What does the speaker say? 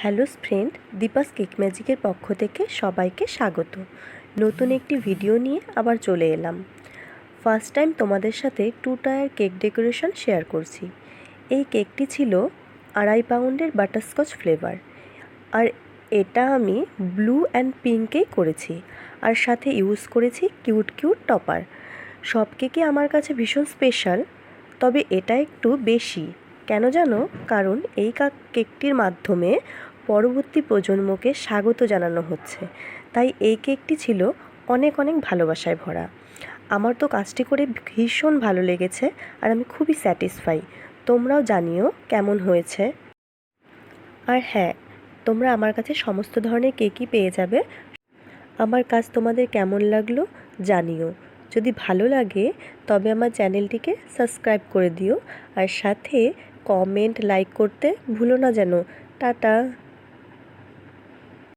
Hello friend Deepa's cake ম্যাজিকের পক্ষ থেকে সবাইকে স্বাগত। নতুন একটি ভিডিও নিয়ে আবার চলে এলাম। ফার্স্ট টাইম তোমাদের সাথে two tier cake decoration share করছি। এই কেকটি ছিল আড়াই পাউন্ডের বাটারস্কচ ফ্লেভার আর এটা আমি ব্লু অ্যান্ড পিঙ্কেই করেছি। আর সাথে ইউজ করেছি কিউট কিউট টপার সব কেকই আমার কাছে ভীষণ স্পেশাল তবে এটা একটু বেশি। কেন জানো? কারণ এই কা- কেকটির মাধ্যমে পরবর্তী প্রজন্মকে স্বাগত জানানো হচ্ছে। তাই এই কেকটি ছিল অনেক অনেক ভালোবাসায় ভরা। আমার তো কাজটি করে ভীষণ ভালো লেগেছে আর আমি খুবই স্যাটিসফাই। তোমরাও জানিও কেমন হয়েছে। আর হ্যাঁ তোমরা আমার কাছে সমস্ত ধরনের কেকই পেয়ে যাবে। আমার কাজ তোমাদের কেমন লাগল জানিও। যদি ভালো লাগে তবে আমার চ্যানেলটিকে সাবস্ক্রাইব করে দিও। আর সাথে কমেন্ট লাইক করতে ভুলো না যেন। টাটা।